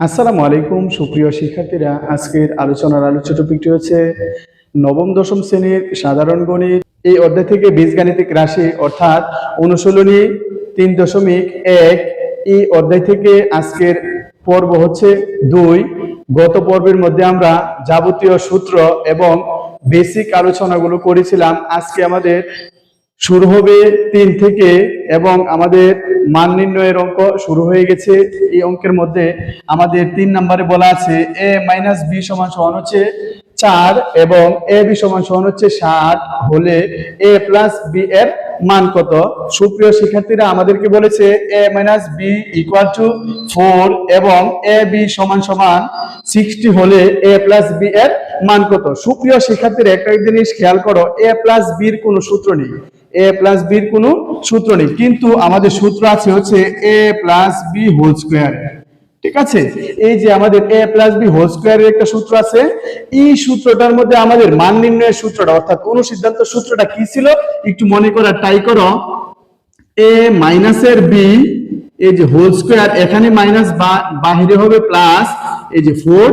আসসালামু আলাইকুম, সুপ্রিয় শিক্ষার্থীরা। আজকের আলোচনার আলোচ্য টপিকটি হচ্ছে নবম, দশম শ্রেণির সাধারণ গণিত। এই অধ্যায় থেকে বীজগাণিতিক রাশি অর্থাৎ অনুশীলনী তিন দশমিক এক। এই অধ্যায় থেকে আজকের পর্ব হচ্ছে দুই। গত পর্বের মধ্যে আমরা যাবতীয় সূত্র এবং বেসিক আলোচনাগুলো করেছিলাম। আজকে আমাদের শুরু হবে তিন থেকে এবং আমাদের মান নির্ণয়ের অঙ্ক শুরু হয়ে গেছে। এই অঙ্কের মধ্যে আমাদের তিন নম্বরে বলা আছে, এ মাইনাস বি সমান সমান হচ্ছে চার এবং এ বি সমান সমান হচ্ছে ষাট হলে এ প্লাস বি এর মান কত? সুপ্রিয় শিক্ষার্থীরা, আমাদেরকে বলেছে A minus B equal to four এবং এ বি সমান সমান সিক্সটি হলে এ প্লাস বি এর মান কত? সুপ্রিয় শিক্ষার্থীরা, একটা জিনিস খেয়াল করো, এ প্লাস বির কোনো সূত্র নেই। এ প্লাস বির কোনো সূত্র নেই। কিন্তু আমাদের সূত্র আছে হচ্ছে A plus B whole square ঠিক আছে? এই যে আমাদের এ প্লাস বি হোল স্কোয়ারের একটা সূত্র আছে, এই সূত্রটার মধ্যে আমাদের মান নির্ণয়ের সূত্রটা, অর্থাৎ অনুসিদ্ধান্ত সূত্রটা কি ছিল? একটু মনে করার ট্রাই করো। এ মাইনাসের বি এই যে হোল স্কোয়ার এখানে মাইনাস বাহিরে হবে প্লাস এই যে ফোর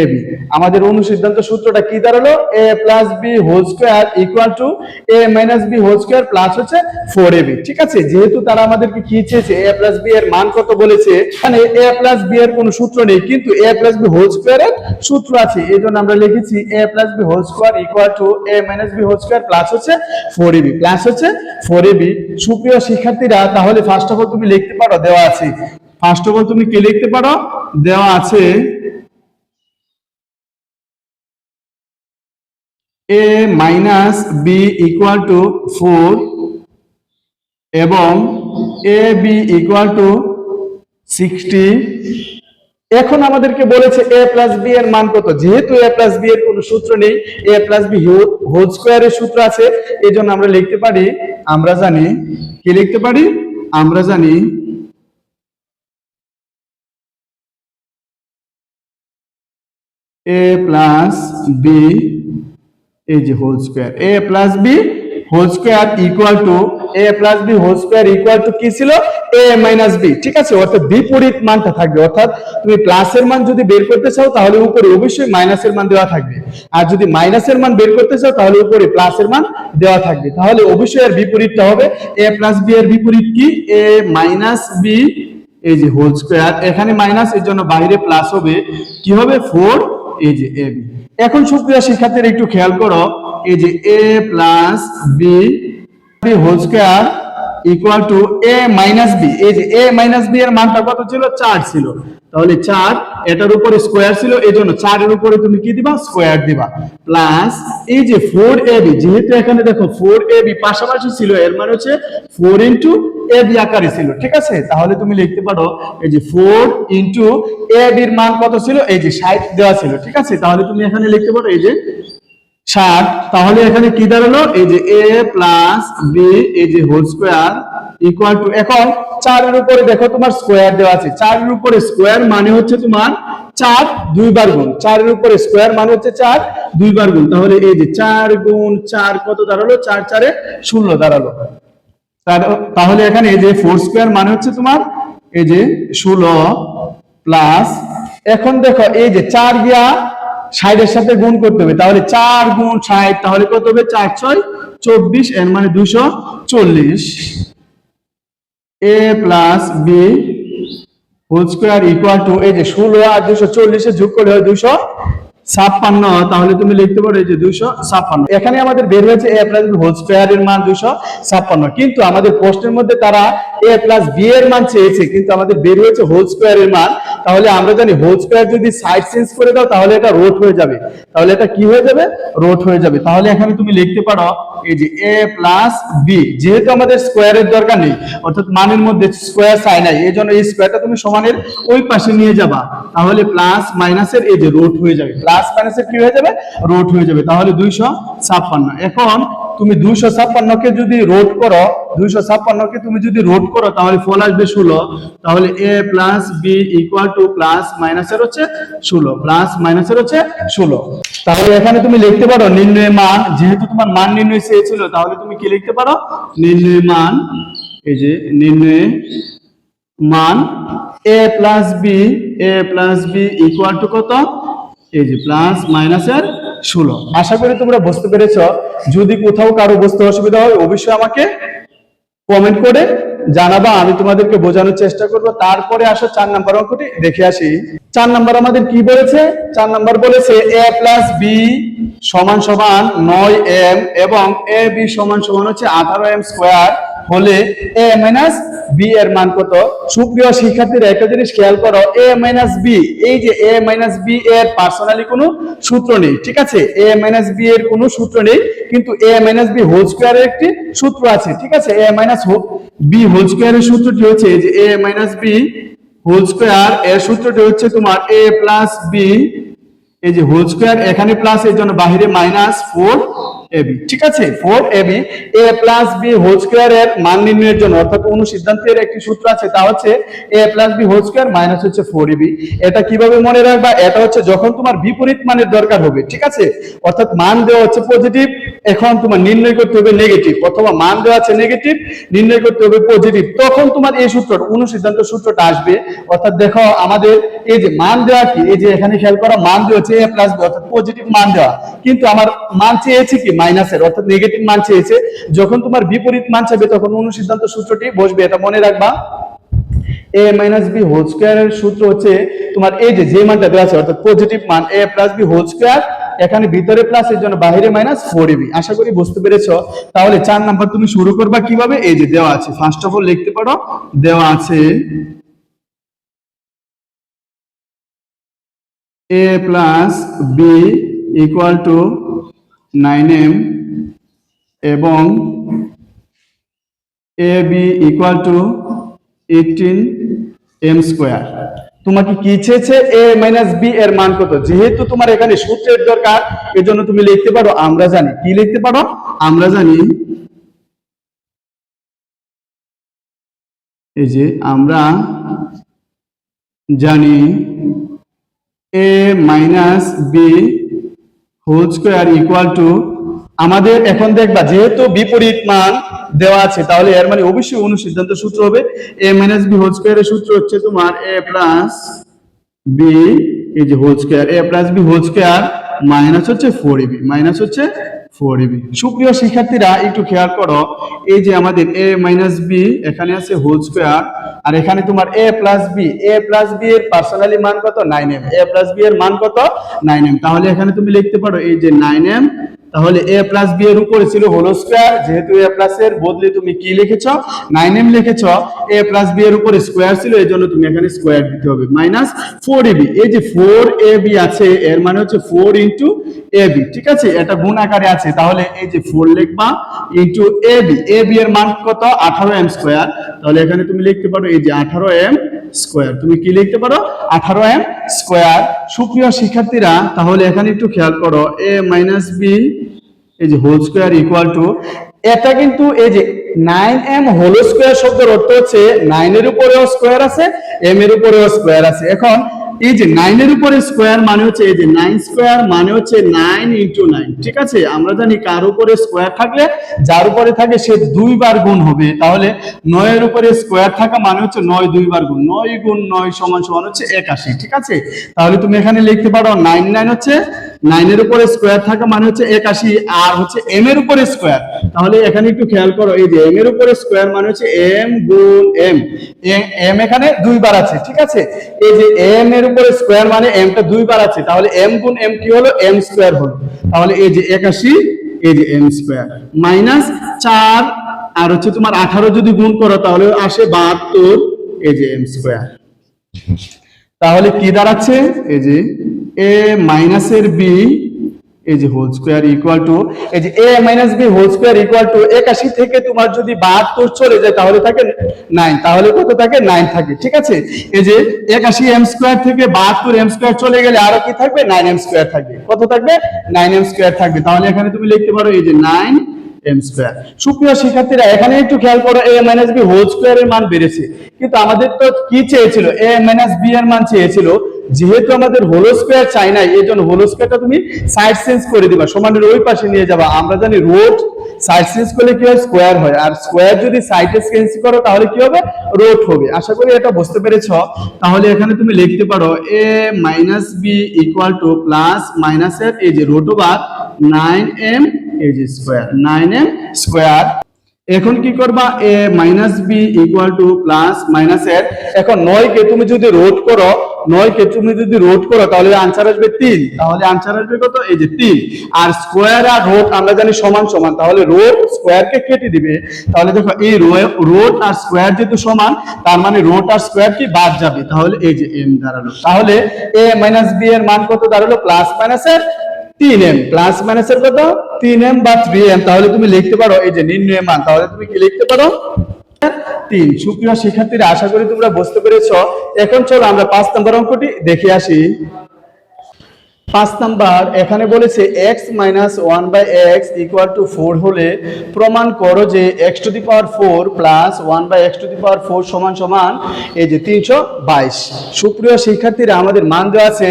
এ বি আমাদের অনুসিদ্ধান্ত সূত্রটা কি দাঁড়াল? A plus B whole square equal to A minus B whole square plus হচ্ছে ফোর এ বি ঠিক আছে? যেহেতু তারা আমাদেরকে কি চেয়েছে? এ প্লাস বি এর মান কত বলেছে? মানে এ প্লাস বি এর কোনো সূত্র নেই, কিন্তু A plus B whole square এর সূত্র আছে। এই জন্য আমরা লিখেছি A plus B whole square equal to A minus B whole square plus হচ্ছে ফোর এ বি প্লাস হচ্ছে ফোর এ বি সুপ্রিয় শিক্ষার্থীরা, তাহলে ফার্স্ট অফ অল তুমি লিখতে পারো, দেওয়া আছে। ফার্স্ট অফ অল তুমি কি লিখতে পারো? দেওয়া আছে A minus B equal to four এবং A B equal to sixty এখন আমাদেরকে বলেছে এ প্লাস বি এর মান কত? যেহেতু এ প্লাস বি এর কোনো সূত্র নেই এ প্লাস বি হোল স্কোয়ারের সূত্র আছে এই জন্য আমরা লিখতে পারি, আমরা জানি, কি লিখতে পারি? আমরা জানি এ প্লাস বি এই যে whole square A plus B whole square equal to A plus B whole square equal to কি ছিল? এ মাইনাস বি ঠিক আছে? অর্থাৎ বিপরীত মানটা থাকবে। অর্থাৎ তুমি প্লাসের মান যদি বের করতে চাও, তাহলে উপরে অবশ্যই মাইনাসের মান দেওয়া থাকবে। আর যদি মাইনাসের মান বের করতে চাও, তাহলে উপরে প্লাসের মান দেওয়া থাকবে। তাহলে অবশ্যই এর বিপরীতটা হবে। এ প্লাস বি এর বিপরীত কি? এ মাইনাস বি এই যে হোল স্কোয়ার এখানে মাইনাস এর জন্য বাইরে প্লাস হবে। কি হবে? ফোর এই যে এ বি এখন সুপ্রিয় শিক্ষার্থীরা একটু খেয়াল করো, এই যে A plus B whole square equal to A minus B এই যে এ মাইনাস বি এর মানটা কত ছিল? চার ছিল। তাহলে চার এটার উপরে স্কোয়ার ছিল, এই জন্য চারের উপরে তুমি কি দিবা? স্কোয়ার দিবা। প্লাস এই যে ফোর এ বি যেহেতু এখানে দেখো ফোর এ বি পাশাপাশি ছিল, এর মানে হচ্ছে ফোর ইন্টু এ আকারে ছিল, ঠিক আছে? তাহলে তুমি লিখতে পারো, এই যে ফোর ইন্টু মান কত ছিল? এই যে ষাট দেওয়া ছিল, ঠিক আছে? তাহলে তুমি এখানে লিখতে পারো, এই যে ষাট। তাহলে এখানে কি দাঁড়াল? এই যে এ প্লাস বি এই যে হোল স্কোয়ার ইকুয়াল টু এখন চারের উপরে দেখো তোমার স্কোয়ার দেওয়া আছে। চারের উপরে স্কোয়ার মানে হচ্ছে তোমার চার দুইবার গুণ। চারের উপরে স্কোয়ার মানে হচ্ছে চার দুইবার গুণ। তাহলে এই যে চার গুণ চার কত দাঁড়াল? চার চারে ষোলো দাঁড়াল। তাহলে এখানে এই যে ফোর স্কোয়ার মানে হচ্ছে তোমার এই যে ষোলো প্লাস এখন দেখো এই যে চার গিয়া ষাটের সাথে গুণ করতে হবে, তাহলে চার গুণ ষাট, তাহলে কত হবে? চার, ছয়, চব্বিশ, এর মানে দুশো চল্লিশ। A plus B whole square equal to এই যে ষোলো আর দুশো চল্লিশে যোগ করলে হয় দুশো ছাপ্পান্ন, তাহলে তুমি লিখতে পারো এই যে দুইশো ছাপ্পান্ন। এখানে আমাদের বের হয়েছে এ প্লাস হোল স্কোয়ার এর মান দুইশো ছাপ্পান্ন। কিন্তু আমাদের প্রশ্নের মধ্যে তারা এ প্লাস বি এর মান চেয়েছে, কিন্তু আমাদের বের হয়েছে হোল স্কোয়ার এর মান। তাহলে আমরা জানি হোল স্কোয়ার যদি সাইড চেঞ্জ করে দাও, তাহলে এটা রোট হয়ে যাবে। তাহলে এটা কি হয়ে যাবে? রোট হয়ে যাবে। তাহলে এখানে তুমি লিখতে পারো এই যে এ প্লাস বি যেহেতু আমাদের স্কোয়ারের দরকার নেই, অর্থাৎ মানের মধ্যে স্কোয়ার সাই নাই এই জন্য এই স্কোয়ারটা তুমি সমানের ওই পাশে নিয়ে যাবা। তাহলে প্লাস মাইনাসের এই যে রোট হয়ে যাবে। প্লাস মাইনাসের কি হয়ে যাবে? রোট হয়ে যাবে। তাহলে দুইশো ছাপ্পান্ন। এখন তুমি দুইশো ছাপ্পান্নকে যদি রোড করো, দুইশো ছাপ্পান্নকে তুমি যদি রোড করো, তাহলে ফল আসবে ষোলো। তাহলে A plus B equal to plus মাইনাসের হচ্ছে ষোলো। প্লাস মাইনাসের হচ্ছে ষোলো। তাহলে এখানে তুমি লিখতে পারো নির্ণয় মান। যেহেতু তোমার মান নির্ণয় চেয়েছিল তাহলে তুমি কি লিখতে পারো? নির্ণয় মান, এই যে নির্ণয় মান A plus B A plus B equal to কত? এই যে প্লাস মাইনাসের ষোলো। আশা করি তোমরা বুঝতে পেরেছ, যদি কোথাও কারও বুঝতে অসুবিধা হয়, অবশ্যই আমাকে কমেন্ট করে জানাবা, আমি তোমাদেরকে বোঝানোর চেষ্টা করব। তারপরে আসো চার নাম্বার অঙ্কটি, দেখে আসি। চার নাম্বার আমাদের কি বলেছে? চার নাম্বার বলেছে এ প্লাস বি সমান সমান নয় এম এবং এ বি সমান সমান হচ্ছে আঠারো এম স্কোয়ার হলে এ মাইনাস বি এর মান কত? সুপ্রিয় শিক্ষার্থীরা, একটা জিনিস খেয়াল করো এ মাইনাস বি এই যে এ মাইনাস বি এর পার্সোনালি কোনো সূত্র নেই, ঠিক আছে? এ মাইনাস বি এর কোনো সূত্র নেই, কিন্তু এ মাইনাস বি হোল স্কোয়ারের একটি সূত্র আছে, ঠিক আছে? এ মাইনাস বি হোল স্কোয়ারের সূত্রটি হচ্ছে যে A minus B whole square এর সূত্রটি হচ্ছে তোমার এ প্লাস বি এই যে হোল স্কোয়ার এখানে প্লাস এর জন্য বাহিরে মাইনাস ফোর এবি ঠিক আছে? Four A B A plus B whole square এর মান নির্ণয়ের জন্য, অর্থাৎ একটি সূত্র আছে, তা হচ্ছে A plus B whole square minus হচ্ছে ফোর এবি এটা কীভাবে মনে রাখবা? এটা হচ্ছে যখন তোমার বিপরীত মানের দরকার হবে, ঠিক আছে? অর্থাৎ মান দেওয়া হচ্ছে পজিটিভ এখন তোমার নির্ণয় করতে হবে নেগেটিভ অথবা মান দেওয়া আছে নেগেটিভ নির্ণয় করতে হবে পজিটিভ তখন তোমার এই সূত্রটা, অনুসিদ্ধান্ত সূত্রটা আসবে। অর্থাৎ দেখো, আমাদের এই যে মান দেওয়া কি, এই যে এখানে খেয়াল করো, মান দেওয়া হচ্ছে এ প্লাস বি অর্থাৎ পজিটিভ মান দেওয়া। কিন্তু আমার মান চেয়েছে কি? মাইনাসের, অর্থাৎ নেগেটিভ মান চেয়েছে। যখন তোমার বিপরীত মান চাইবে, তখন অনুসিদ্ধান্ত সূত্রটি বসবে। এটা মনে রাখবা। এ মাইনাস বি হোল স্কোয়ারের সূত্র হচ্ছে তোমার এই যে যে মানটা দেওয়া আছে, অর্থাৎ পজিটিভ মান A plus B whole square এখানে ভিতরে প্লাস এর জন্য বাইরে মাইনাস ফোর বি আশা করি বুঝতে পেরেছ। তাহলে চার নাম্বার তুমি শুরু করবা কীভাবে? এই যে দেওয়া আছে। ফার্স্ট অফ অল লিখতে পারো। দেওয়া আছে A plus B equal to nine M এবং A B equal to eighteen M square তোমাকে কি চেয়েছে এ মাইনাস বি এর মান কত? যেহেতু তোমার এখানে সূত্রের দরকার এর জন্য তুমি লিখতে পারো, আমরা জানি। কি লিখতে পারো? আমরা জানি এই যে আমরা জানি A minus B whole square equal to আমাদের এখন দেখবা, যেহেতু বিপরীত মান দেওয়া আছে, তাহলে এর মানে অবশ্যই অনুসিদ্ধান্ত সূত্র হবে। এ মাইনাস বি হোল স্কোয়ারের সূত্র হচ্ছে তোমার এ প্লাস বি এই যে whole square A plus B whole square minus হচ্ছে ফোর এবি মাইনাস হচ্ছে ফোর এবি সুপ্রিয় শিক্ষার্থীরা, একটু খেয়াল করো, এই যে আমাদের এ মাইনাস বি এখানে আছে হোল স্কোয়ার আর এখানে তোমার A plus B A plus B এর পার্সোনালি মান কত? Nine M A plus B এর মান কত? নাইন এম তাহলে এখানে তুমি লিখতে পারো এই যে নাইন এম তাহলে এ প্লাস বি এর উপরে ছিল হোল স্কোয়ার যেহেতু এ প্লাস এর বদলে তুমি কি লিখেছ? নাইন এম লিখেছ। এ প্লাস বি এর উপরে স্কোয়ার ছিল এই জন্য তুমি এখানে স্কোয়ার দিতে হবে। মাইনাস ফোর এ বি এই যে ফোর এ বি আছে, এর মানে হচ্ছে ফোর ইন্টু এ বি ঠিক আছে? এটা গুণ আকারে আছে। তাহলে এই যে ফোর লিখবা into A B A B এর মান কত? আঠারো এম স্কোয়ার তাহলে এখানে তুমি লিখতে পারো এই যে আঠারো এম স্কোয়ার। তুমি কি লিখতে পারো? আঠারো এম স্কোয়ার। সুপ্রিয় শিক্ষার্থীরা, তাহলে এখানে একটু খেয়াল করো। এ মাইনাস বি এই যে হোল স্কোয়ার ইকুয়াল টু এটা কিন্তু এই যে নাইন এম হোল স্কোয়ার শব্দের অর্থ হচ্ছে নাইনের উপরেও স্কোয়ার আছে এম এর উপরেও স্কোয়ার আছে। এখন এই যে নাইনের উপরে স্কোয়ার মানে হচ্ছে এই যে নাইন স্কোয়ার মানে হচ্ছে নাইন ইন্টু নাইন ঠিক আছে? আমরা জানি কার উপরে স্কোয়ার থাকলে, যার উপরে থাকে সে দুইবার গুণ হবে। তাহলে নয়ের উপরে স্কোয়ার থাকা মানে হচ্ছে নয় দুইবার গুণ, নয় গুণ নয় সমান সমান হচ্ছে একাশি, ঠিক আছে? তাহলে তুমি এখানে লিখতে পারো নাইন নাইন হচ্ছে নাইনের উপরে স্কোয়ার থাকা মানে হচ্ছে একাশি, আর হচ্ছে এম এর উপরে স্কোয়ার তাহলে এখানে একটু খেয়াল করো, এই যে এম এর উপরে স্কোয়ার মানে হচ্ছে এম গুণ এম এম এখানে দুইবার আছে, ঠিক আছে? এই যে এম এর উপরে স্কোয়ার মানে এমটা দুইবার আছে, তাহলে এম গুণ এম কি হলো? এম স্কোয়ার হলো। তাহলে এই যে একাশি, এই যে এম স্কোয়ার মাইনাস চার, আর হচ্ছে তোমার আঠারো যদি গুণ করো, তাহলে আসে বাহাত্তর, এই যে এম স্কোয়ার তাহলে কি দাঁড়াচ্ছে? এই যে এ মাইনাসের বি এই যে হোল স্কোয়ার ইকুয়াল টু এই যে A minus B whole square equal to একাশি থেকে তোমার যদি বাহাত্তর চলে যায়, তাহলে থাকে নাইন তাহলে কত থাকে? নাইন থাকে, ঠিক আছে? এই যে একাশি এম স্কোয়ার থেকে বাহাত্তর এম স্কোয়ার চলে গেলে আরও কি থাকবে? নাইন এম স্কোয়ার থাকবে। কত থাকবে? নাইন এম স্কোয়ার থাকবে। তাহলে এখানে তুমি লিখতে পারো, এই যে নাইন এম স্কোয়ার সুপ্রিয় শিক্ষার্থীরা, এখানে একটু খেয়াল করো A minus B whole square এর মান বেড়েছে। কিন্তু আমাদের তো কি চেয়েছিল? এ মাইনাস বি এর মান চেয়েছিল, যেহেতু আমাদের হোলো স্কোয়ার চাই নাই, এই জন্য হোলো স্কোয়ারটা তুমি সাইড চেঞ্জ করে দিবা। সমানের ওই পাশে নিয়ে যাবা। আমরা জানি রোড সাইড চেঞ্জ করলে কি হয়? স্কোয়ার হয়। আর স্কোয়ার যদি সাইডে চেঞ্জ করো, তাহলে কি হবে? রোড হবে। আশা করি এটা বুঝতে পেরেছ। তাহলে এখানে তুমি লিখতে পারো A minus B equal to plus minus এর এই যে রোড ওভার নাইন এম এই স্কোয়ার নাইন এম স্কোয়ার এখন কি করবা? A minus B equal to plus minus এর এখন নয় তুমি যদি রোড করো, নয় তুমি যদি করো, তাহলে আনসার আসবে তিন। তাহলে আনসার আসবে কত? এই যে তিন। আর স্কোয়ার আর আমরা জানি সমান সমান। তাহলে রোড স্কোয়ার কে কেটে দিবে। তাহলে দেখো, এই রোড আর স্কোয়ার যেহেতু সমান, তার মানে রোড আর স্কোয়ার কি বাদ যাবে। তাহলে এই যে এম দাঁড়াল। তাহলে এ মাইনাস বি এর মান কত দাঁড়াল? প্লাস মাইনাস এর তিন এম প্লাস মাইনাসের কত তিন এম বা থ্রি এম তাহলে তুমি লিখতে পারো, এই যে নির্ণয় মান, তাহলে তুমি কি লিখতে পারো? তিন। সুপ্রিয় শিক্ষার্থীরা, আশা করি তোমরা বুঝতে পেরেছ। এখন চলো আমরা পাঁচ নম্বর অঙ্কটি দেখে আসি। পাঁচ নাম্বার, এখানে বলেছে X minus one by X equal to four হলে প্রমাণ করো যে X to the power four plus one by X to the power four সমান সমান এই যে তিনশো বাইশ। সুপ্রিয় শিক্ষার্থীরা, আমাদের মান দেওয়া আছে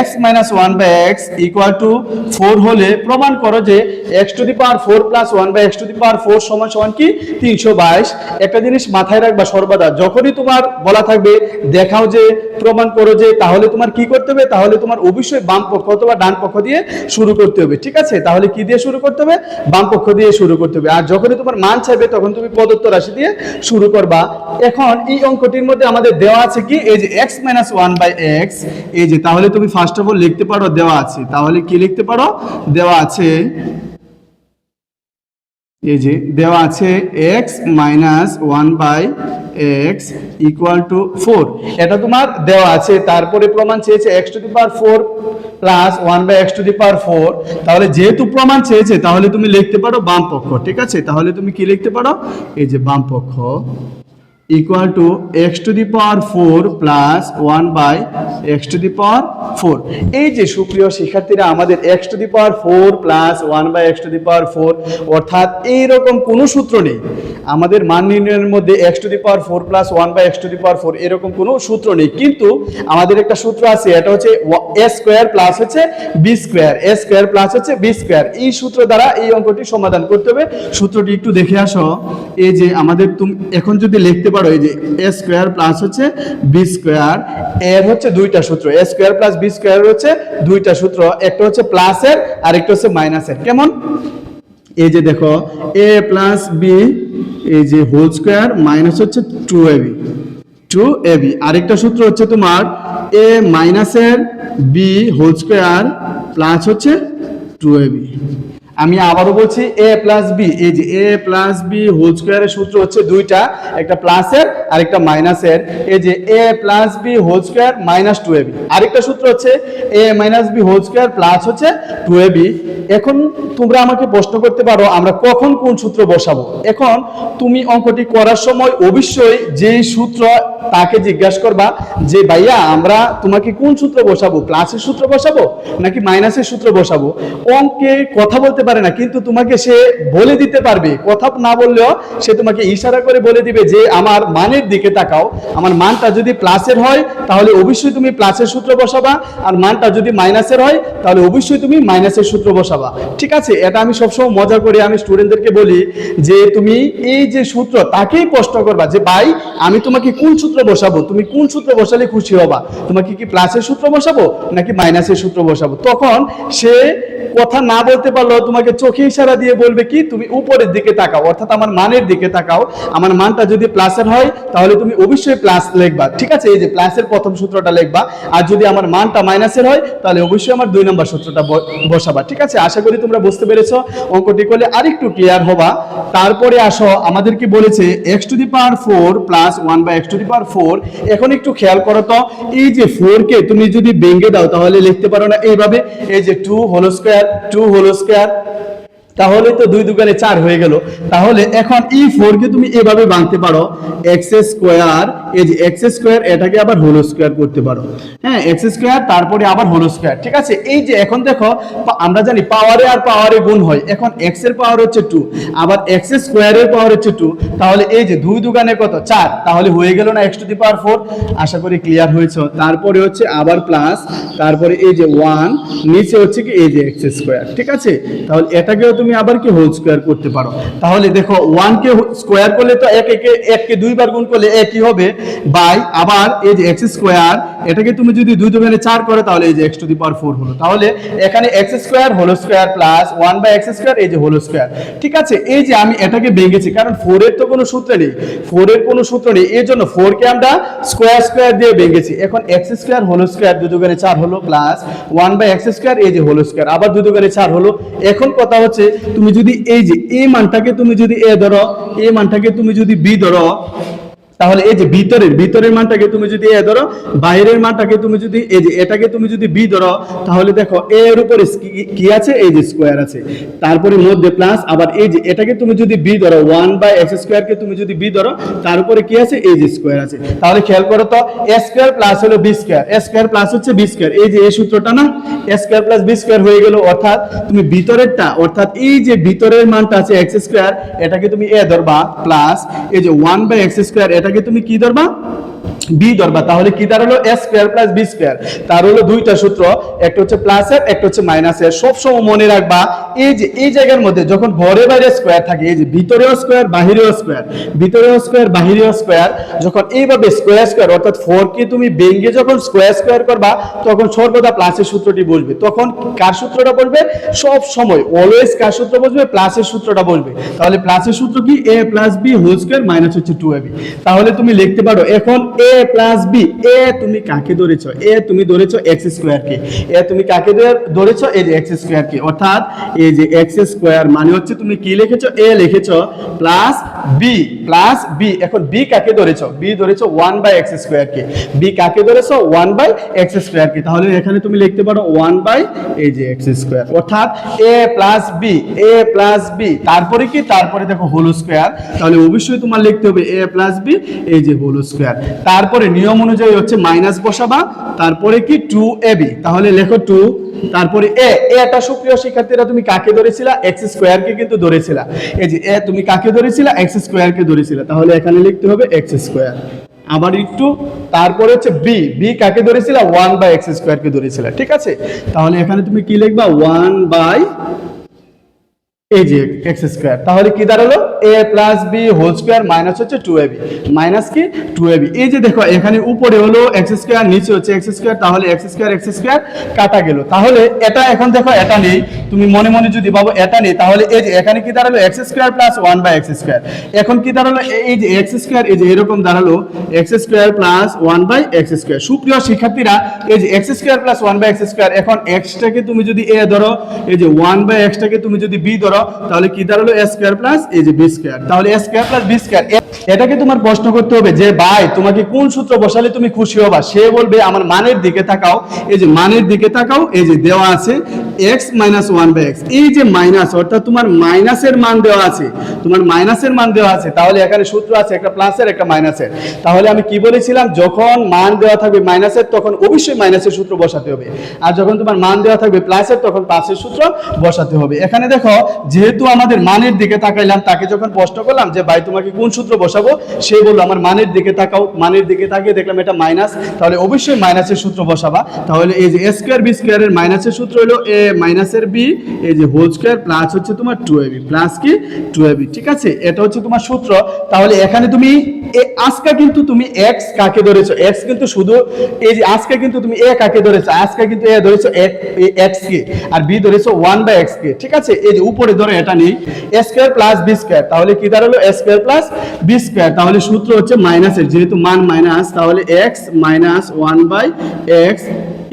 X minus one by X equal to four হলে প্রমাণ করো যে X to the power four plus one by X to the power four সমান সমান কি? তিনশো বাইশ। একটা জিনিস মাথায় রাখবা সর্বদা, যখনই তোমার বলা থাকবে দেখাও যে, প্রমাণ করো যে, তাহলে তোমার কি করতে হবে? তাহলে তোমার অবশ্যই বাম পক্ষ অথবা ডান পক্ষ দিয়ে শুরু করতে হবে, ঠিক আছে? তাহলে কি দিয়ে শুরু করতে হবে? বাম পক্ষ দিয়ে শুরু করতে হবে। আর যখনই তোমার মান চাইবে, তখন তুমি প্রদত্ত রাশি দিয়ে শুরু করবা। এখন এই অঙ্কটির মধ্যে আমাদের দেওয়া আছে কি? এই যে X minus one by X এই যে, তাহলে তুমি ফার্স্ট অফ অল লিখতে পারো দেওয়া আছে। তাহলে কি লিখতে পারো? দেওয়া আছে এই যে, দেওয়া আছে X minus one by X equal to four এটা তোমার দেওয়া আছে, তারপরে প্রমাণ চেয়েছে X to the power four plus one by X to the power four তাহলে যেহেতু প্রমাণ চেয়েছে, তাহলে তুমি লিখতে পারো বাম পক্ষ, ঠিক আছে? তাহলে তুমি কি লিখতে পারো? এই যে বাম পক্ষ। Equal to X to the power four plus one by X to the power four এই যে সুপ্রিয় শিক্ষার্থীরা, আমাদের X to the power four plus one by X to the power four অর্থাৎ এইরকম কোনো সূত্র নেই। আমাদের মান নির্ণয়ের মধ্যে X to the power four plus one by X to the power four এরকম কোনো সূত্র নেই। কিন্তু আমাদের একটা সূত্র আছে, এটা হচ্ছে এ স্কোয়ার প্লাস হচ্ছে B square A square plus হচ্ছে বি স্কোয়ার এই সূত্র দ্বারা এই অঙ্কটি সমাধান করতে হবে। সূত্রটি একটু দেখে আসো। এই যে আমাদের তুমি এখন যদি লিখতে পারো এই যে এ স্কোয়ার প্লাস হচ্ছে বি স্কোয়ার এর হচ্ছে দুইটা সূত্র A square plus B square হচ্ছে দুইটা সূত্র, একটা হচ্ছে প্লাসের আর একটা হচ্ছে মাইনাসের কেমন? এই যে দেখো এ প্লাস বি এই যে হোল স্কোয়ার মাইনাস হচ্ছে two A B two A B আরেকটা সূত্র হচ্ছে তোমার এ মাইনাসের বি হোল স্কোয়ার প্লাস হচ্ছে টু এ বি আমি আবারও বলছি এ প্লাস বি এই যে এ প্লাস বি হোল স্কোয়ারের সূত্র হচ্ছে দুইটা, একটা প্লাসের আর একটা মাইনাসের এই যে A plus B whole square minus two A B আরেকটা সূত্র হচ্ছে A minus B whole square plus হচ্ছে টু এ বি এখন তোমরা আমাকে প্রশ্ন করতে পারো, আমরা কখন কোন সূত্র বসাবো? এখন তুমি অঙ্কটি করার সময় অবশ্যই যেই সূত্র তাকে জিজ্ঞাসা করবা যে, ভাইয়া, আমরা তোমাকে কোন সূত্র বসাবো? প্লাসের সূত্র বসাবো নাকি মাইনাসের সূত্র বসাবো? অঙ্কে কথা বলতে পারে না, কিন্তু তোমাকে সে বলে দিতে পারবে। কথা না বললেও সে তোমাকে ইশারা করে বলে দিবে যে, আমার মানের দিকে তাকাও। আমার মানটা যদি প্লাসের হয়, তাহলে অবশ্যই তুমি প্লাসের সূত্র বসাবা। আর মানটা যদি মাইনাসের হয়, তাহলে অবশ্যই তুমি মাইনাসের সূত্র বসাবা। ঠিক আছে? এটা আমি সবসময় মজা করে আমি স্টুডেন্টদেরকে বলি যে, তুমি এই যে সূত্র, তাকেই প্রশ্ন করবা যে, ভাই, আমি তোমাকে কোন সূত্র বসাবো? তুমি কোন সূত্র বসালে খুশি হবা? তোমাকে কি প্লাসের সূত্র বসাবো নাকি মাইনাসের সূত্র বসাবো? তখন সে কথা না বলতে পারলেও তোমাকে চোখে ইশারা দিয়ে বলবে কি, তুমি উপরের দিকে তাকাও, অর্থাৎ আমার মানের দিকে তাকাও। আমার মানটা যদি প্লাসের হয়, তাহলে তুমি অবশ্যই প্লাস লিখবা। ঠিক আছে? এই যে প্লাসের প্রথম সূত্রটা লিখবা। আর যদি আমার মানটা মাইনাসের হয়, তাহলে অবশ্যই আমার দুই নম্বর সূত্রটা বসাবা। ঠিক আছে? আশা করি তোমরা বুঝতে পেরেছ। অঙ্কটি করলে আরেকটু ক্লিয়ার হবা। তারপরে আসো, আমাদের কি বলেছে X to the power four plus one by X to the power four এখন একটু খেয়াল করো তো, এই যে ফোর কে তুমি যদি ভেঙে দাও, তাহলে লিখতে পারো না এইভাবে। এই যে two whole square two whole square that তাহলে তো দুই দোকানে চার হয়ে গেল। তাহলে এখন ই ফোর কে তুমি এভাবে ভাঙতে পারো এক্স স্কোয়ার এই যে এক্স স্কোয়ার এটাকে আবার হোল স্কোয়ার করতে পারো। হ্যাঁ এক্স স্কোয়ার তারপরে আবার হোল স্কোয়ার ঠিক আছে? এই যে এখন দেখো আমরা জানি পাওয়ারে আর পাওয়ারে গুণ হয়। এখন এক্সের পাওয়ার হচ্ছে টু আবার এক্স স্কোয়ারের পাওয়ার হচ্ছে টু তাহলে এই যে দুই দোকানে কত? চার। তাহলে হয়ে গেল না X to the power four আশা করি ক্লিয়ার হয়েছে। তারপরে হচ্ছে আবার প্লাস তারপরে এই যে ওয়ান নিচে হচ্ছে কি এই যে এক্স স্কোয়ার ঠিক আছে? তাহলে এটাকেও তুমি আবার কি হোল স্কোয়ার করতে পারো? তাহলে দেখো ওয়ান কে স্কোয়ার করলে তো এক একে, এককে দুইবার গুণ করলে একই হবে? বাই আবার এই যে এক্স স্কোয়ার এটাকে তুমি যদি দুই দোকানে চার করো, তাহলে এই যে X to the power four হলো। তাহলে এখানে X square whole square plus one by X square এই যে হোল স্কোয়ার ঠিক আছে? এই যে আমি এটাকে ভেঙেছি, কারণ ফোর এর তো কোনো সূত্র নেই। ফোর এর কোনো সূত্র নেই। এই জন্য ফোর কে আমরা স্কোয়ার স্কোয়ার দিয়ে ভেঙেছি। এখন এক্স স্কোয়ার হোল স্কোয়ার দুই দোকানে চার হলো plus one by X square এই যে হোল স্কোয়ার আবার দুই দোকানে চার হলো। এখন কথা হচ্ছে তুমি যদি এই যে, এই মানটাকে তুমি যদি এ ধরো, এই মানটাকে তুমি যদি বি ধরো তাহলে এই যে ভিতরের ভিতরের মানটাকে তুমি যদি এ ধরো, বাইরের মানটাকে তুমি যদি, এই যে এটাকে তুমি যদি বি ধরো, তাহলে দেখো এ এর উপরে কি- আছে? এই যে স্কোয়ার আছে। তারপরে মধ্যে প্লাস আবার এই যে এটাকে তুমি যদি বি ধরো ওয়ান বাই এক্স স্কোয়ার কে তুমি যদি বি ধরো, তার উপরে কি আছে? এই যে স্কোয়ার আছে। তাহলে খেয়াল করো তো, এ স্কোয়ার প্লাস হলো B square A square plus হচ্ছে বি স্কোয়ার এই যে এই সূত্রটা না, A square plus B square হয়ে গেল, অর্থাৎ তুমি ভিতরেরটা, অর্থাৎ এই যে ভিতরের মানটা আছে এক্স স্কোয়ার এটাকে তুমি এ ধরবা প্লাস এই যে ওয়ান বাই এক্স স্কোয়ার এটাকে তুমি কি ধরবা? বি ধরবা, তাহলে কি? দাঁড়াল A square plus B square তার হলো দুইটা সূত্র, একটা হচ্ছে প্লাসের একটা হচ্ছে মাইনাসের সব সময় মনে রাখবা, এই যে, এই জায়গার মধ্যে যখন ঘরে বাইরে স্কোয়ার থাকে, এই যে ভিতরেও স্কোয়ার বাহিরেও স্কোয়ার ভিতরেও স্কোয়ার বাহিরেও স্কোয়ার যখন এইভাবে স্কোয়ার স্কোয়ার অর্থাৎ ফোর কে তুমি বেঙ্গে যখন স্কোয়ার স্কোয়ার করবা, তখন সর্বদা প্লাসের সূত্রটি বসবে। তখন কার সূত্রটা বলবে সব সময় অলওয়েজ কার সূত্র বসবে? প্লাসের সূত্রটা বলবে তাহলে প্লাসের সূত্র কি? A plus B whole square minus হচ্ছে টু তাহলে তুমি লিখতে পারো, এখন এ প্লাস বি এ তুমি কাকে ধরেছো? এ তুমি ধরেছো এক্স স্কোয়ার কে এ তুমি কাকে ধরে- ধরেছো এই যে এক্স স্কোয়ার কে অর্থাৎ এই যে এক্স স্কোয়ার মানে হচ্ছে তুমি কি লিখেছো? এ লিখেছো প্লাস বি প্লাস বি এখন বি কাকে ধরেছো? বি ধরেছো ওয়ান বাই এক্স স্কোয়ার কে বি কাকে ধরেছো? ওয়ান বাই এক্স স্কোয়ার কে তাহলে এখানে তুমি লিখতে পারো ওয়ান বাই এই যে এক্স স্কোয়ার অর্থাৎ A plus B A plus B তারপরে কি? তারপরে দেখো হোল স্কোয়ার তাহলে অবশ্যই তোমার লিখতে হবে এ প্লাস বি এই যে হোল স্কোয়ার তারপরে নিয়ম অনুযায়ী হচ্ছে মাইনাস বসাবা, তারপরে কি টু এ বি তাহলে লেখো টু তারপরে এ এটা সুপ্রিয় শিক্ষার্থীরা তুমি কাকে ধরেছিলা? এক্স স্কোয়ার কে কিন্তু ধরেছিলা। এই যে এ তুমি কাকে ধরেছিলা? এক্স স্কোয়ার কে ধরেছিলা। তাহলে এখানে লিখতে হবে এক্স স্কোয়ার আবার একটু, তারপরে হচ্ছে বি বি কাকে ধরেছিলা? ওয়ান বাই এক্স স্কোয়ার কে ধরেছিলা। ঠিক আছে? তাহলে এখানে তুমি কি লিখবা? ওয়ান বাই এই যে এক্স স্কোয়ার তাহলে কি দাঁড়াল? A plus B whole square minus হচ্ছে টু এবি মাইনাস কি? টু এবি এই যে দেখো, এখানে উপরে হলো এক্স স্কোয়ার নিচে হচ্ছে এক্স স্কোয়ার তাহলে এক্স স্কোয়ার এক্স স্কোয়ার কাটা গেল। তাহলে এটা এখন দেখো, এটা নেই। তুমি মনে মনে যদি ভাবো, এটা নেই, তাহলে এই যে এখানে কি দাঁড়াল? X square plus one by X square এখন কি দাঁড়াল? এই যে এক্স স্কোয়ার এই যে এরকম দাঁড়াল X square plus one by X square সুপ্রিয় শিক্ষার্থীরা, এই যে X square plus one by X square এখন এক্সটাকে তুমি যদি এ ধরো, এই যে ওয়ান বাই এক্সটাকে তুমি যদি বি ধরো তাহলে কি দাঁড়াল? এ স্কোয়ার প্লাস এই যে বি স্কোয়ার তাহলে A square plus B square এটাকে তোমার প্রশ্ন করতে হবে যে, ভাই, তোমাকে কোন সূত্র বসালে তুমি খুশি হবা? সে বলবে, আমার মানের দিকে তাকাও। এই যে মানের দিকে তাকাও, এই যে দেওয়া আছে X minus one by X এই যে মাইনাস অর্থাৎ তোমার মাইনাসের মান দেওয়া আছে। তোমার মাইনাসের মান দেওয়া আছে। তাহলে এখানে সূত্র আছে, একটা প্লাসের একটা মাইনাসের তাহলে আমি কি বলেছিলাম? যখন মান দেওয়া থাকবে মাইনাসের তখন অবশ্যই মাইনাসের সূত্র বসাতে হবে। আর যখন তোমার মান দেওয়া থাকবে প্লাসের তখন প্লাসের সূত্র বসাতে হবে। এখানে দেখো যেহেতু আমাদের মানের দিকে তাকাইলাম, তাকে যখন প্রশ্ন করলাম যে, ভাই, তোমাকে কোন সূত্র বসাবো? সে বলল, আমার মানের দিকে তাকাও, মানের দিকে তাকিয়ে দেখলাম এটা মাইনাস তাহলে অবশ্যই মাইনাসের সূত্র বসাবা। তাহলে এই যে এ স্কোয়ার বি স্কোয়ারের মাইনাসের সূত্র হলো এ মাইনাসের বি এই যে হোল স্কোয়ার প্লাস হচ্ছে তোমার টু এবি প্লাস কি? টু এবি ঠিক আছে? এটা হচ্ছে তোমার সূত্র। তাহলে এখানে তুমি এ, আজকে কিন্তু তুমি এক্স কাকে ধরেছো? এক্স কিন্তু শুধু, এই যে আজকে কিন্তু তুমি এ কাকে ধরেছো? আজকে কিন্তু এ ধরেছো এক্স কে, আর বি ধরেছো ওয়ান বাই এক্স কে, ঠিক আছে? এই যে উপরে ধরো এটা নেই। A square plus B square তাহলে কি দাঁড়াল? A square plus B square তাহলে সূত্র হচ্ছে মাইনাসের যেহেতু মান মাইনাস তাহলে X minus one by X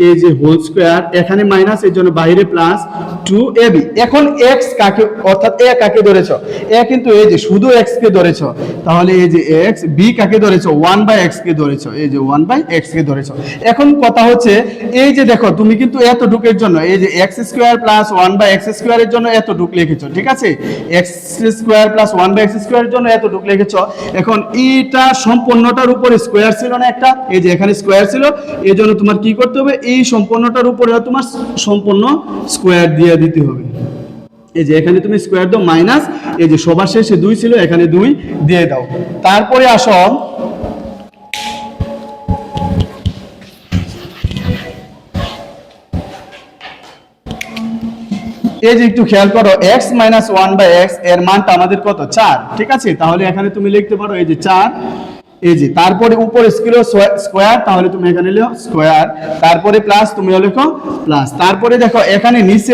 এই যে হোল স্কোয়ার এখানে মাইনাস এর জন্য বাইরে প্লাস টু এ বি এখন এক্স কাকে, অর্থাৎ এ কাকে ধরেছ? এ কিন্তু এই যে শুধু এক্স কে ধরেছ, তাহলে এই যে এক্স বি কাকে ধরেছ? ওয়ান বাই এক্স কে ধরেছ। এই যে ওয়ান বাই এক্স কে ধরেছ। এখন কথা হচ্ছে, এই যে দেখো, তুমি কিন্তু এতটুকের জন্য, এই যে X square plus one by X স্কোয়ারের জন্য এতটুক লিখেছো, ঠিক আছে? X square plus one by X স্কোয়ারের জন্য এতটুক লিখেছ। এখন এইটা সম্পূর্ণটার উপরে স্কোয়ার ছিল না একটা, এই যে এখানে স্কোয়ার ছিল, এই জন্য তোমার কি করতে হবে? এই সম্পূর্ণটার উপরে তোমার সম্পূর্ণ স্কোয়ার দিয়ে দিতে হবে। এই যে এখানে তুমি স্কোয়ার দাও মাইনাস এই যে সবার শেষে দুই ছিল, এখানে দুই দিয়ে দাও। তারপরে আসো এই যে একটু খেয়াল করো, x মাইনাস ওয়ান বাই এক্সের মানটা আমাদের কত? চার, ঠিক আছে? তাহলে এখানে তুমি লিখতে পারো, এই যে চার এই তারপরে উপরে স্কিলো স্কোয়ার তাহলে তুমি এখানে স্কোয়ার তারপরে প্লাস তুমি লিখো প্লাস তারপরে দেখো, এখানে নিচে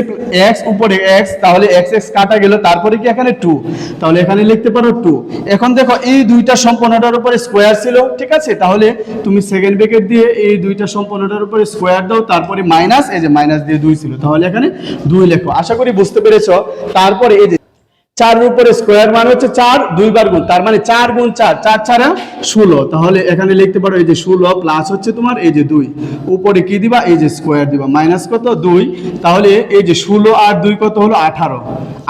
x, উপরে x, তাহলে x x কাটা গেল, তারপরে কি এখানে 2 তাহলে এখানে লিখতে পারো 2 এখন দেখো, এই দুইটা সম্পূর্ণটার উপরে স্কোয়ার ছিল, ঠিক আছে? তাহলে তুমি সেকেন্ড ব্র্যাকেট দিয়ে এই দুইটা সম্পূর্ণটার উপরে স্কোয়ার দাও, তারপরে মাইনাস এই যে মাইনাস দিয়ে দুই ছিল। তাহলে এখানে দুই লেখো। আশা করি বুঝতে পেরেছ। তারপরে এই যে চারের উপরে স্কোয়ার মানে হচ্ছে চার দুইবার গুণ। তার মানে চার গুণ চার চার ছাড়া ষোলো। তাহলে এখানে লিখতে পারো এই যে ষোলো প্লাস হচ্ছে তোমার এই যে দুই। উপরে কি দিবা? এই যে স্কোয়ার দিবা। মাইনাস কত? দুই। তাহলে এই যে ষোলো আর দুই কত হলো? আঠারো।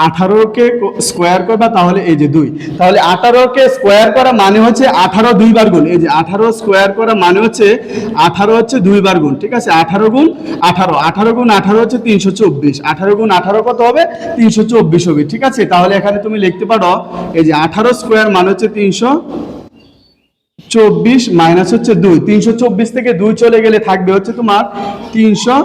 আঠারোকে স্কোয়ার করবা, তাহলে এই যে দুই। তাহলে আঠারোকে স্কোয়ার করা মানে হচ্ছে আঠারো দুইবার গুণ। এই যে আঠারো স্কোয়ার করা মানে হচ্ছে আঠারো হচ্ছে দুইবার গুণ। ঠিক আছে? আঠারো গুণ আঠারো। আঠারো গুণ আঠারো হচ্ছে তিনশো চব্বিশ। আঠারো গুণ আঠারো কত হবে? তিনশো চব্বিশ হবে। ঠিক আছে? তাহলে এখানে তুমি লিখতে পারো, এই যে আঠারো স্কোয়ার মানে হচ্ছে তিনশো চব্বিশ মাইনাস হচ্ছে দুই। তিনশো চব্বিশ থেকে দুই চলে গেলে থাকবে হচ্ছে তোমার তিনশো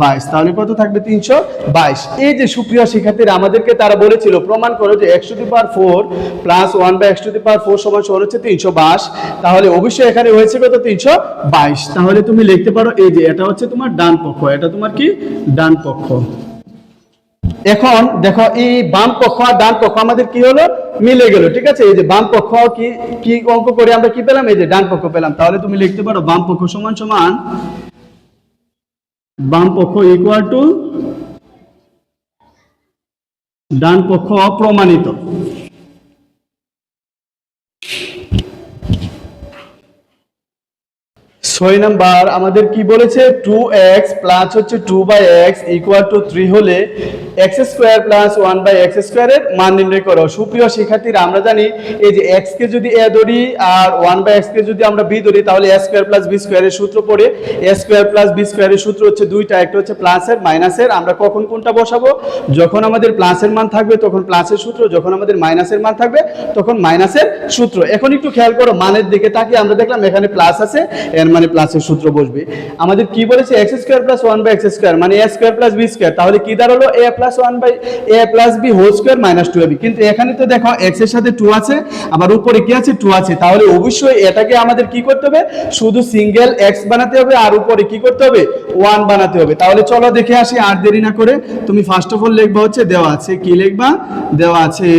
বাইশ। তাহলে কত থাকবে? তিনশো বাইশ। এই যে সুপ্রিয় শিক্ষার্থীরা, আমাদেরকে তারা বলেছিল, প্রমাণ করো যে একশো to power four plus one by একশো টু পার ফোর সমান সমান হচ্ছে তিনশো বাইশ। তাহলে অবশ্যই এখানে হয়েছে কত? তিনশো বাইশ। তাহলে তুমি লিখতে পারো, এই যে এটা হচ্ছে তোমার ডান পক্ষ। এটা তোমার কি? ডান পক্ষ। এখন দেখো, এই বাম পক্ষ আর ডান পক্ষ আমাদের কি হলো? মিলে গেল, ঠিক আছে? এই যে বাম পক্ষ কি কি অঙ্ক করে আমরা কি পেলাম? এই যে ডান পক্ষ পেলাম। তাহলে তুমি লিখতে পারো, বাম পক্ষ সমান সমান বাম পক্ষ ইকুয়াল টু ডান পক্ষ অপ্রমাণিত। ছয় নাম্বার, আমাদের কি বলেছে? টু এক্স প্লাস হচ্ছে two by X equal to three হলে X square plus one by X স্কোয়ারের মান নির্ণয় করো। সুপ্রিয় শিক্ষার্থীরা, আমরা জানি এই যে এক্স কে যদি এ ধরি আর ওয়ান বাই এক্স কে যদি আমরা বি ধরি, তাহলে এ স্কোয়ার প্লাস বি স্কোয়ারের সূত্র পড়ে এ স্কোয়ার প্লাস বি স্কোয়ারের সূত্র হচ্ছে দুইটা, একটা হচ্ছে প্লাসের মাইনাসের আমরা কখন কোনটা বসাবো? যখন আমাদের প্লাসের মান থাকবে, তখন প্লাসের সূত্র, যখন আমাদের মাইনাসের মান থাকবে, তখন মাইনাসের সূত্র। এখন একটু খেয়াল করো, মানের দিকে তাকিয়ে আমরা দেখলাম এখানে প্লাস আছে, এর মানে প্লাসের সূত্র বসবে। আমাদের কি বলেছে? X square plus one by X square মানে A square plus B square তাহলে কি দাঁড়াল? A plus one by A plus B whole square minus two B কিন্তু এখানে তো দেখো এক্সের সাথে টু আছে, আবার উপরে কি আছে? টু আছে। তাহলে অবশ্যই এটাকে আমাদের কি করতে হবে? শুধু সিঙ্গেল এক্স বানাতে হবে, আর উপরে কি করতে হবে? ওয়ান বানাতে হবে। তাহলে চলো দেখে আসি, আর দেরি না করে তুমি ফার্স্ট অফ অল লিখবা হচ্ছে দেওয়া আছে। কি লিখবা? দেওয়া আছে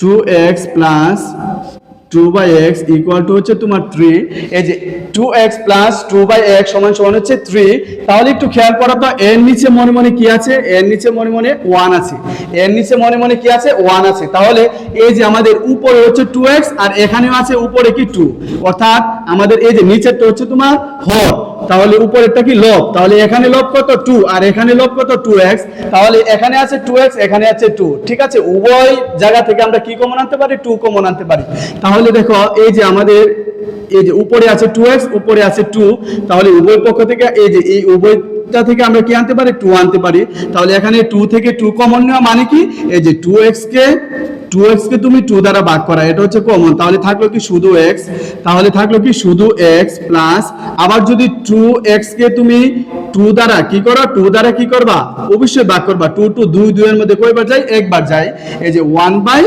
two X plus two by X equal to হচ্ছে তোমার থ্রি এই যে two X plus two by X সমান সমান হচ্ছে থ্রি তাহলে একটু খেয়াল করো তো, এর নিচে মনে মনে কি আছে? এর নিচে মনে মনে ওয়ান আছে। এর নিচে মনে মনে কি আছে? ওয়ান আছে। তাহলে এই যে আমাদের উপরে হচ্ছে টু এক্স আর এখানেও আছে উপরে কি টু অর্থাৎ আমাদের এই যে নিচেরটা হচ্ছে তোমার হর। তাহলে উপরেরটা কি লব তাহলে এখানে লব কত? টু আর এখানে লব কত? টু এক্স তাহলে এখানে আছে টু এক্স এখানে আছে টু ঠিক আছে? উভয় জায়গা থেকে আমরা কি কমন আনতে পারি? টু কমন আনতে পারি। তাহলে দেখো, এই যে আমাদের, এই যে উপরে আছে টু এক্স উপরে আছে টু তাহলে উভয় পক্ষ থেকে, এই যে এই উভয়টা থেকে আমরা কি আনতে পারি? টু আনতে পারি। তাহলে এখানে টু থেকে টু কমন নেওয়া মানে কি? এই যে টু এক্স কে টু কে তুমি টু দ্বারা ভাগ করা, এটা হচ্ছে কমন তাহলে থাকল কি শুধু এক্স তাহলে থাকল কি শুধু এক্স প্লাস আবার যদি টু কে তুমি টু দ্বারা কি করো টু দ্বারা কি করবা? অবশ্যই ভাগ করবা। টু টু দুই, দুইয়ের মধ্যে কয়বার যায়? একবার যায়। এই যে ওয়ান বাই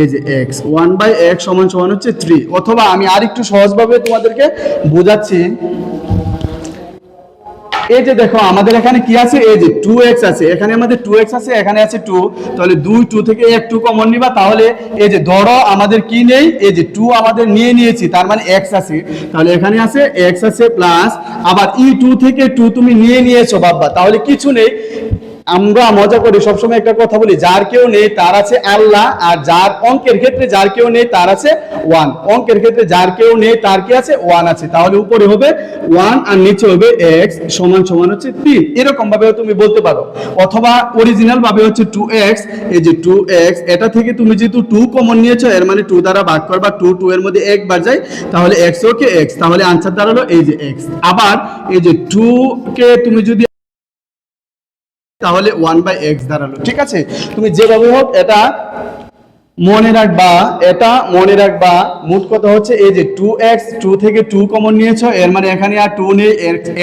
এই যে এক্স ওয়ান বাই এক্স সমান সমান হচ্ছে থ্রি অথবা আমি আর একটু সহজভাবে তোমাদেরকে বোঝাচ্ছি। এই যে দেখো, আমাদের এখানে কি আছে? এই যে টু এক্স আছে। এখানে আমাদের টু এক্স আছে, এখানে আছে টু তাহলে দুই টু থেকে এক টু কমন নিবা। তাহলে এই যে ধরো, আমাদের কি নেই? এই যে টু আমাদের নিয়ে নিয়েছি, তার মানে এক্স আছে। তাহলে এখানে আছে এক্স আছে প্লাস আবার ই টু থেকে টু তুমি নিয়ে নিয়েছো বাবা তাহলে কিছু নেই। আমরা মজা করি, সবসময় একটা কথা বলি, যার কেউ নেই তার আছে আল্লাহ, আর যার অঙ্কের ক্ষেত্রে যার কেউ নেই তার আছে ওয়ান অঙ্কের ক্ষেত্রে যার কেউ নেই তার কি আছে? ওয়ান আছে। তাহলে উপরে হবে ওয়ান আর নিচে হবে এক্স সমান সমান হচ্ছে তিন। এরকম ভাবে তুমি বলতে পারো। অথবা অরিজিনাল ভাবে হচ্ছে টু এক্স এই যে টু এক্স এটা থেকে তুমি যেহেতু টু কমন নিয়েছো, এর মানে টু দ্বারা ভাগ করবা টু টু এর মধ্যে একবার যায়, তাহলে এক্স ওকে এক্স তাহলে আনসার দাঁড়াল এই যে এক্স আবার এই যে টু কে তুমি যদি তাহলে ওয়ান বাই এক্স দাঁড়াল ঠিক আছে? তুমি যেভাবে হোক এটা মনে রাখবা, এটা মনে রাখবা, মোট কথা হচ্ছে এই যে টু এক্স টু থেকে টু কমন নিয়েছো, এর মানে এখানে আর টু নেই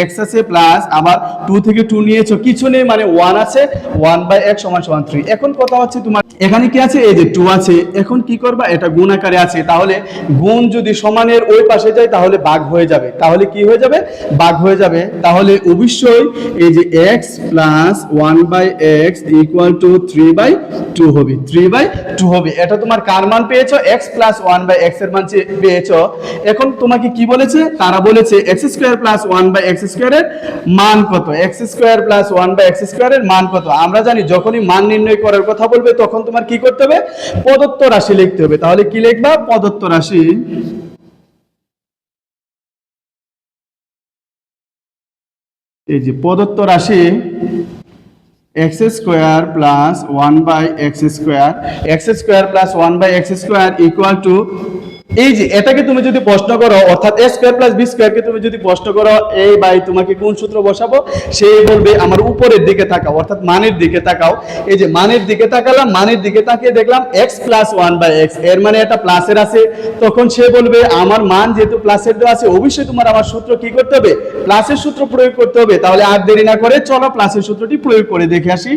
এক্স আছে প্লাস আবার টু থেকে টু নিয়েছো, কিছু নেই মানে ওয়ান আছে ওয়ান বাই এক্স সমান সমান থ্রি এখন কথা হচ্ছে তোমার, এখানে কি আছে? এই যে টু আছে। এখন কি করবা? এটা গুণ আকারে আছে। তাহলে গুণ যদি সমানের ওই পাশে যায়, তাহলে বাঘ হয়ে যাবে। তাহলে কি হয়ে যাবে? বাঘ হয়ে যাবে। তাহলে অবশ্যই এই যে X plus one by X equal to three by two হবে। থ্রি বাই টু হবে। এটা তোমার কার মান পেয়েছ? এক্স প্লাস ওয়ান বাই এক্সের মান পেয়েছ। এখন তোমাকে কি বলেছে? তারা বলেছে X square plus one by X স্কোয়ারের মান কত? X square plus one by X স্কোয়ারের মান কত? আমরা জানি যখনই মান নির্ণয় করার কথা বলবে, তখন তোমার কি করতে হবে? প্রদত্ত রাশি লিখতে হবে। তাহলে কি লিখবা? প্রদত্ত রাশি। এই যে প্রদত্ত রাশি X square plus one by X square X square plus one by X square equal to এই যে, এটাকে তুমি যদি প্রশ্ন করো, অর্থাৎ এ স্কোয়ার প্লাস বি স্কোয়ারকে তুমি যদি প্রশ্ন করো এই বাই তোমাকে কোন সূত্র বসাবো? সেই বলবে, আমার উপরের দিকে তাকাও, অর্থাৎ মানের দিকে তাকাও। এই যে, মানের দিকে তাকালাম, মানের দিকে তাকিয়ে দেখলাম এক্স প্লাস ওয়ান বাই এক্সের মানে এটা প্লাসের আছে। তখন সে বলবে, আমার মান যেহেতু প্লাসের দেওয়া আছে, অবশ্যই তোমার আমার সূত্র কি করতে হবে? প্লাসের সূত্র প্রয়োগ করতে হবে। তাহলে আর দেরি না করে চলো প্লাসের সূত্রটি প্রয়োগ করে দেখে আসি।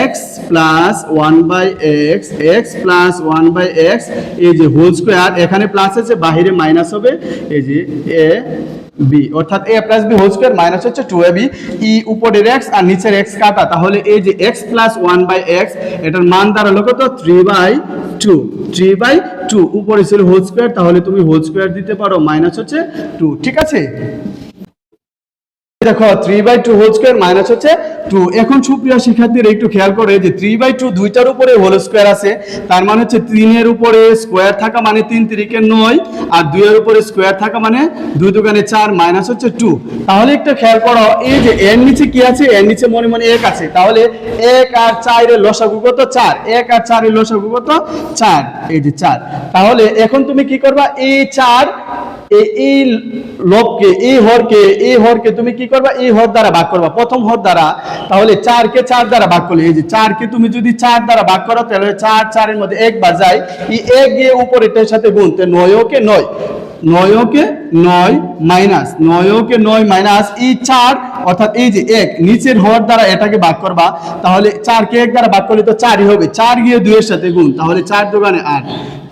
X plus one by x x plus one by x এই যে হোল স্কোয়ার এখানে প্লাস আছে, বাহিরে মাইনাস হবে, এই যে এ বি অর্থাৎ a plus b whole square minus হচ্ছে টু এ বি ই উপরের এক্স আর নিচের এক্স কাটা। তাহলে এই যে x plus one by x এটার মান দাঁড়াল কত? Three by two three by two উপরে ছিল হোল স্কোয়ার তাহলে তুমি হোল স্কোয়ার দিতে পারো মাইনাস হচ্ছে টু ঠিক আছে? দেখো three by two whole square minus হচ্ছে টু এখন সুপ্রিয় শিক্ষার্থীরা একটু খেয়াল করে যে থ্রি বাই টু দুইটার উপরে হোল স্কোয়ার আছে, তার মানে হচ্ছে তিনের উপরে স্কোয়ার থাকা মানে তিন তিরিকে নয়, আর দুইয়ের উপরে স্কোয়ার থাকা মানে দুই দোকানে চার মাইনাস হচ্ছে টু তাহলে একটু খেয়াল করো, এই যে এর নিচে কি আছে? এর নিচে মনে মনে এক আছে। তাহলে এক আর চারের লসাগু চার। এক আর চারের লসাগু চার। এই যে চার। তাহলে এখন তুমি কি করবা? এই চার, এই- লোককে এই হরকে এই হরকে তুমি কি করবা? এই হর দ্বারা ভাগ করবা। প্রথম হর দ্বারা, তাহলে চারকে চার দ্বারা ভাগ করলে, এই যে চারকে তুমি যদি চার দ্বারা ভাগ করো, তাহলে চার, চারের মধ্যে এক বাজায়, এই এক গিয়ে উপরেটার সাথে গুণ, তো নয়কে নয়। নয়কে নয় মাইনাস নয়কে নয় মাইনাস, এই চার, অর্থাৎ এই যে এক, নিচের হর দ্বারা এটাকে ভাগ করবা, তাহলে চারকে এক দ্বারা ভাগ করলে তো চারই হবে। চার গিয়ে দুইয়ের সাথে গুণ, তাহলে চার দোকানে আট।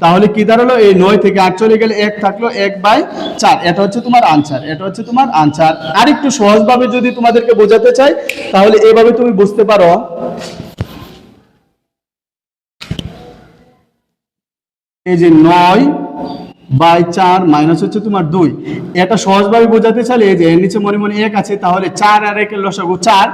তাহলে কি দাঁড়াল? এই নয় থেকে আট চলে গেলে এক থাকল এক বাই চার। এটা হচ্ছে তোমার আনসার এটা হচ্ছে তোমার আনসার আর একটু সহজভাবে যদি তোমাদেরকে বোঝাতে চাই, তাহলে এভাবে তুমি বুঝতে পারো। এই যে নয় বাই চার মাইনাস হচ্ছে তোমার দুই। এটা সহজভাবে বোঝাতে চাইলে এই যে এর নিচে মনে মনে এক আছে, তাহলে চার আর একের লসাগু চার।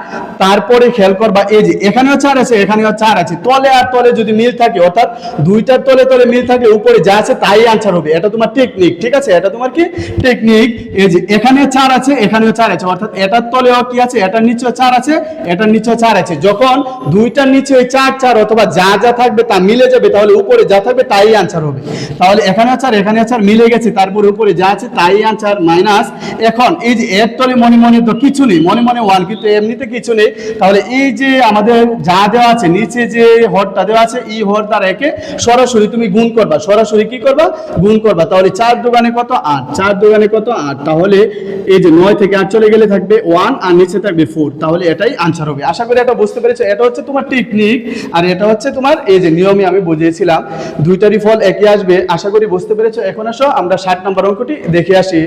তারপরে খেয়াল করবা, এই যে এখানেও চার আছে, এখানেও চার আছে। তলে আর তলে যদি মিল থাকে, অর্থাৎ দুইটার তলে তলে মিল থাকে উপরে যা আছে তাই আনসার হবে। এটা তোমার টেকনিক ঠিক আছে? এটা তোমার কি? টেকনিক এই যে এখানে চার আছে, এখানেও চার আছে। অর্থাৎ এটার তলেও কি আছে, এটার নিচেও চার আছে, এটার নিচেও চার আছে। যখন দুইটার নিচে ওই চার চার অথবা যা যা থাকবে তা মিলে যাবে, তাহলে উপরে যা থাকবে তাই আনসার হবে। তাহলে এখানে চার এখানে চার মিলে গেছে, তারপরে উপরে যা আছে তাই আনসার, মাইনাস। এখন এই যে এর তলে মনে মনে তো কিছু নেই, মনে মনে ওয়ান, কিন্তু এমনিতে কিছু নেই। তাহলে এই যে আমাদের যা দেওয়া আছে, নিচে যে হরটা দেওয়া আছে, এই হর দ্বারা একে সরাসরি তুমি গুণ করবা। সরাসরি কি করবা? গুণ করবা। তাহলে চার দোকানে কত? আট। চার দোকানে কত? আট। তাহলে এই যে নয় থেকে আট চলে গেলে থাকবে ওয়ান আর নিচে থাকবে ফোর। তাহলে এটাই আনসার হবে। আশা করি এটা বুঝতে পেরেছ। এটা হচ্ছে তোমার টেকনিক আর এটা হচ্ছে তোমার এই যে নিয়মে আমি বুঝিয়েছিলাম। দুইটারই ফল একই আসবে। আশা করি বুঝতে পেরেছ। এখন আসো আমরা ষাট নম্বর অঙ্কটি দেখে আসি।